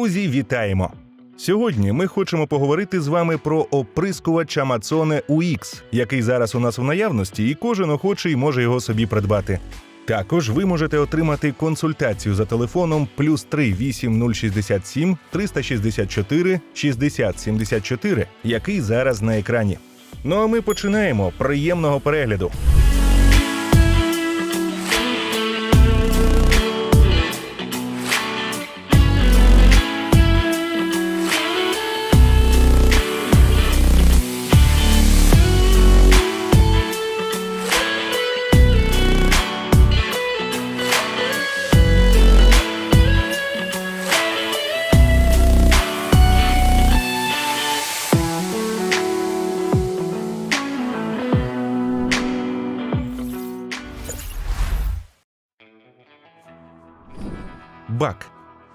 Друзі, вітаємо! Сьогодні ми хочемо поговорити з вами про оприскувач Amazon UX, який зараз у нас в наявності, і кожен охочий може його собі придбати. Також ви можете отримати консультацію за телефоном плюс 3 8067 364 6074, який зараз на екрані. Ну а ми починаємо. Приємного перегляду.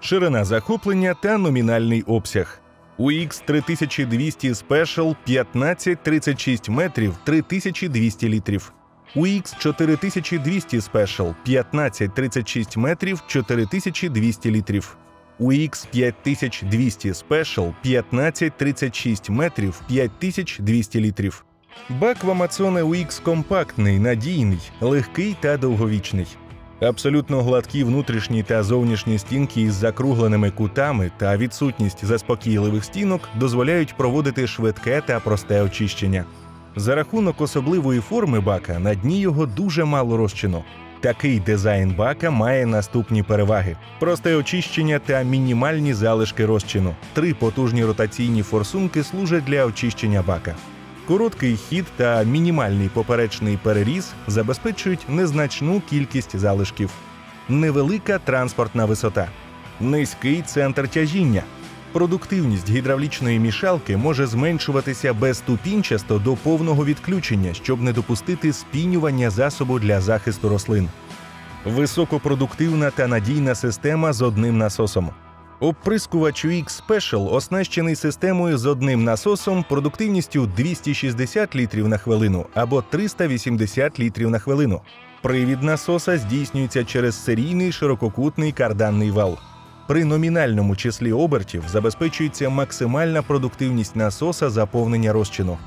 Ширина захоплення та номінальний обсяг. UX 3200 Special 1536 метрів 3200 літрів. UX 4200 Special 1536 метрів 4200 літрів. UX 5200 Special 1536 метрів 5200 літрів. Бак в Amazon UX компактний, надійний, легкий та довговічний. Абсолютно гладкі внутрішні та зовнішні стінки із закругленими кутами та відсутність заспокійливих стінок дозволяють проводити швидке та просте очищення. За рахунок особливої форми бака на дні його дуже мало розчину. Такий дизайн бака має наступні переваги: просте очищення та мінімальні залишки розчину. Три потужні ротаційні форсунки служать для очищення бака. Короткий хід та мінімальний поперечний переріз забезпечують незначну кількість залишків, невелика транспортна висота, низький центр тяжіння. Продуктивність гідравлічної мішалки може зменшуватися безступінчасто до повного відключення, щоб не допустити спінювання засобу для захисту рослин. Високопродуктивна та надійна система з одним насосом. Оприскувач UX Special оснащений системою з одним насосом продуктивністю 260 літрів на хвилину або 380 літрів на хвилину. Привід насоса здійснюється через серійний ширококутний карданний вал. При номінальному числі обертів забезпечується максимальна продуктивність насоса заповнення розчину.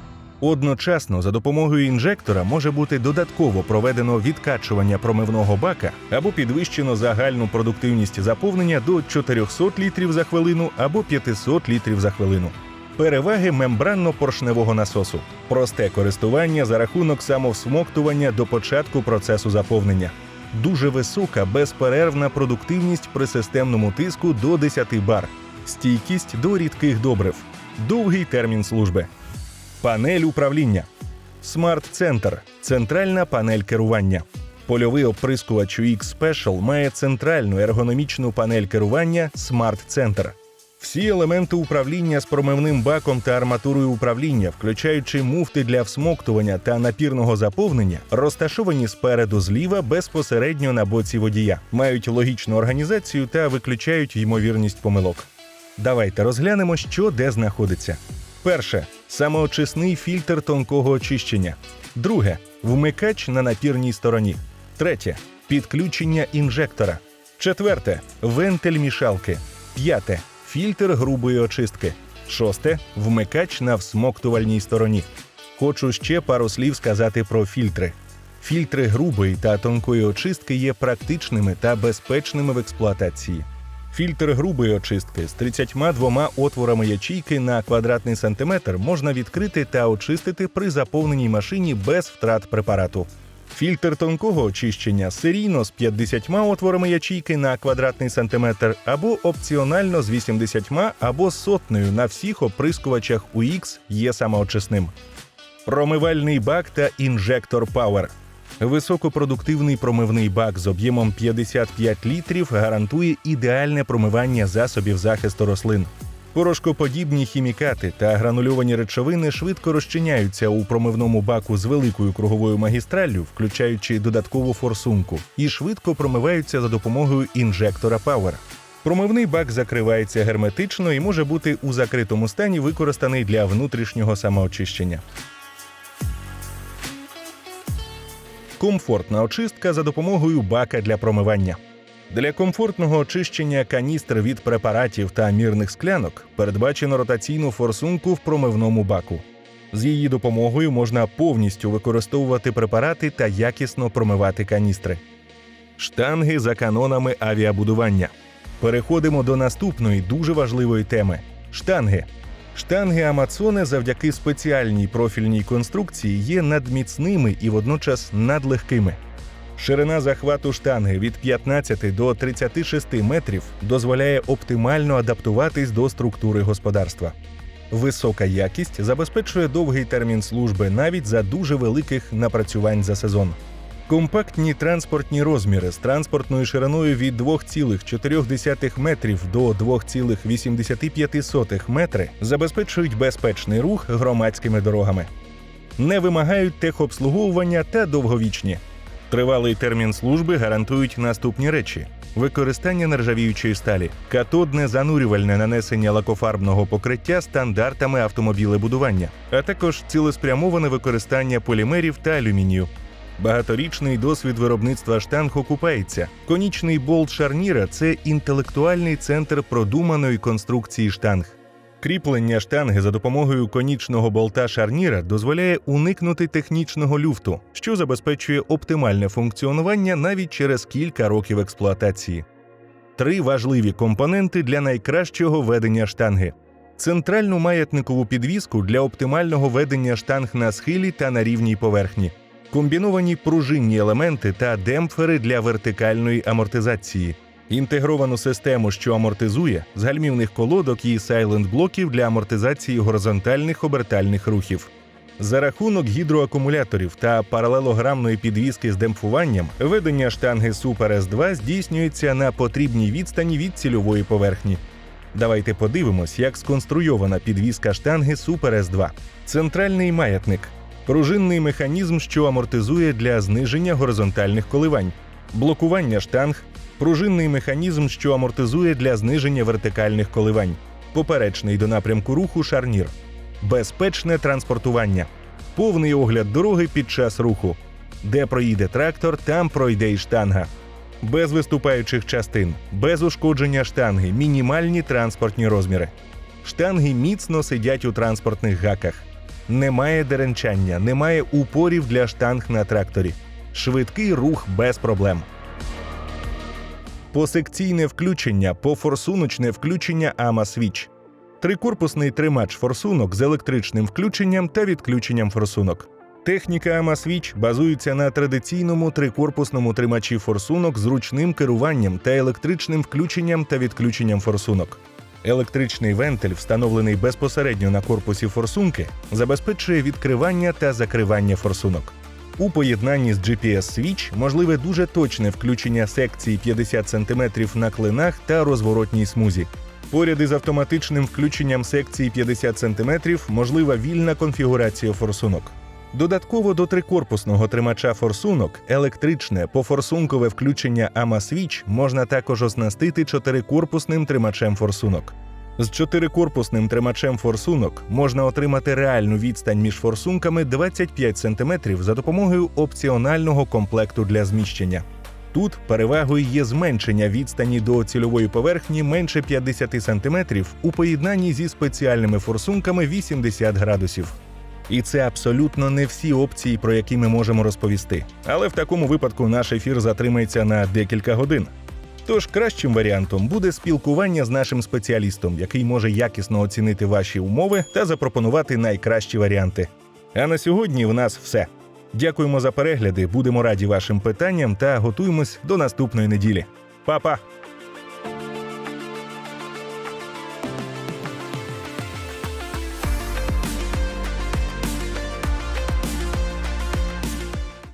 Одночасно за допомогою інжектора може бути додатково проведено відкачування промивного бака або підвищено загальну продуктивність заповнення до 400 літрів за хвилину або 500 літрів за хвилину. Переваги мембранно-поршневого насосу, просте користування за рахунок самовсмоктування до початку процесу заповнення, дуже висока безперервна продуктивність при системному тиску до 10 бар, стійкість до рідких добрив, довгий термін служби. Панель управління. Смарт-центр центральна панель керування. Польовий оприскувач UX Special має центральну ергономічну панель керування Center. Всі елементи управління з промивним баком та арматурою управління, включаючи муфти для всмоктування та напірного заповнення, розташовані спереду зліва безпосередньо на боці водія, мають логічну організацію та виключають ймовірність помилок. Давайте розглянемо, що де знаходиться. Перше самоочисний фільтр тонкого очищення. Друге вмикач на напірній стороні. Третє підключення інжектора. Четверте вентиль мішалки. П'яте фільтр грубої очистки. Шосте вмикач на всмоктувальній стороні. Хочу ще пару слів сказати про фільтри. Фільтри грубої та тонкої очистки є практичними та безпечними в експлуатації. Фільтр грубої очистки з 32 отворами ячійки на квадратний сантиметр можна відкрити та очистити при заповненій машині без втрат препарату. Фільтр тонкого очищення серійно з 50 отворами ячійки на квадратний сантиметр або опціонально з 80 або сотнею на всіх оприскувачах UX є самоочисним. Промивальний бак та інжектор Power. Високопродуктивний промивний бак з об'ємом 55 літрів гарантує ідеальне промивання засобів захисту рослин. Порошкоподібні хімікати та гранульовані речовини швидко розчиняються у промивному баку з великою круговою магістраллю, включаючи додаткову форсунку, і швидко промиваються за допомогою інжектора Power. Промивний бак закривається герметично і може бути у закритому стані використаний для внутрішнього самоочищення. Комфортна очистка за допомогою бака для промивання. Для комфортного очищення каністр від препаратів та мірних склянок передбачено ротаційну форсунку в промивному баку. З її допомогою можна повністю використовувати препарати та якісно промивати каністри. Штанги за канонами авіабудування. Переходимо до наступної дуже важливої теми штанги. Штанги Амацоне завдяки спеціальній профільній конструкції є надміцними і водночас надлегкими. Ширина захвату штанги від 15 до 36 метрів дозволяє оптимально адаптуватись до структури господарства. Висока якість забезпечує довгий термін служби навіть за дуже великих напрацювань за сезон. Компактні транспортні розміри з транспортною шириною від 2,4 метрів до 2,85 метри забезпечують безпечний рух громадськими дорогами. Не вимагають техобслуговування та довговічні. Тривалий термін служби гарантують наступні речі: використання нержавіючої сталі, катодне занурювальне нанесення лакофарбного покриття стандартами автомобілебудування, а також цілеспрямоване використання полімерів та алюмінію. Багаторічний досвід виробництва штанг окупається. Конічний болт шарніра це інтелектуальний центр продуманої конструкції штанг. Кріплення штанги за допомогою конічного болта шарніра дозволяє уникнути технічного люфту, що забезпечує оптимальне функціонування навіть через кілька років експлуатації. Три важливі компоненти для найкращого ведення штанги: центральну маятникову підвіску для оптимального ведення штанг на схилі та на рівній поверхні, комбіновані пружинні елементи та демпфери для вертикальної амортизації інтегровану систему, що амортизує, з гальмівних колодок і сайленд-блоків для амортизації горизонтальних обертальних рухів. За рахунок гідроакумуляторів та паралелограмної підвіски з демпфуванням ведення штанги Super S2 здійснюється на потрібній відстані від цільової поверхні. Давайте подивимось, як сконструйована підвіска штанги Super S2. Центральний маятник пружинний механізм, що амортизує для зниження горизонтальних коливань, блокування штанг, пружинний механізм, що амортизує для зниження вертикальних коливань, поперечний до напрямку руху шарнір, безпечне транспортування, повний огляд дороги під час руху. Де проїде трактор, там пройде й штанга. Без виступаючих частин, без ушкодження штанги, мінімальні транспортні розміри. Штанги міцно сидять у транспортних гаках. Немає деренчання, немає упорів для штанг на тракторі. Швидкий рух без проблем. Посекційне включення, пофорсуночне включення Switch. Трикорпусний тримач форсунок з електричним включенням та відключенням форсунок. Техніка Switch базується на традиційному трикорпусному тримачі форсунок з ручним керуванням та електричним включенням та відключенням форсунок. Електричний вентиль, встановлений безпосередньо на корпусі форсунки, забезпечує відкривання та закривання форсунок. У поєднанні з GPS Switch можливе дуже точне включення секції 50 см на клинах та розворотній смузі. Поряд із автоматичним включенням секції 50 см можлива вільна конфігурація форсунок. Додатково до трикорпусного тримача форсунок електричне пофорсункове включення Switch можна також оснастити чотирикорпусним тримачем форсунок. З чотирикорпусним тримачем форсунок можна отримати реальну відстань між форсунками 25 см за допомогою опціонального комплекту для зміщення. Тут перевагою є зменшення відстані до цільової поверхні менше 50 см у поєднанні зі спеціальними форсунками 80 градусів. І це абсолютно не всі опції, про які ми можемо розповісти. Але в такому випадку наш ефір затримається на декілька годин. Тож кращим варіантом буде спілкування з нашим спеціалістом, який може якісно оцінити ваші умови та запропонувати найкращі варіанти. А на сьогодні в нас все. Дякуємо за перегляди, будемо раді вашим питанням та готуємось до наступної неділі. Па-па!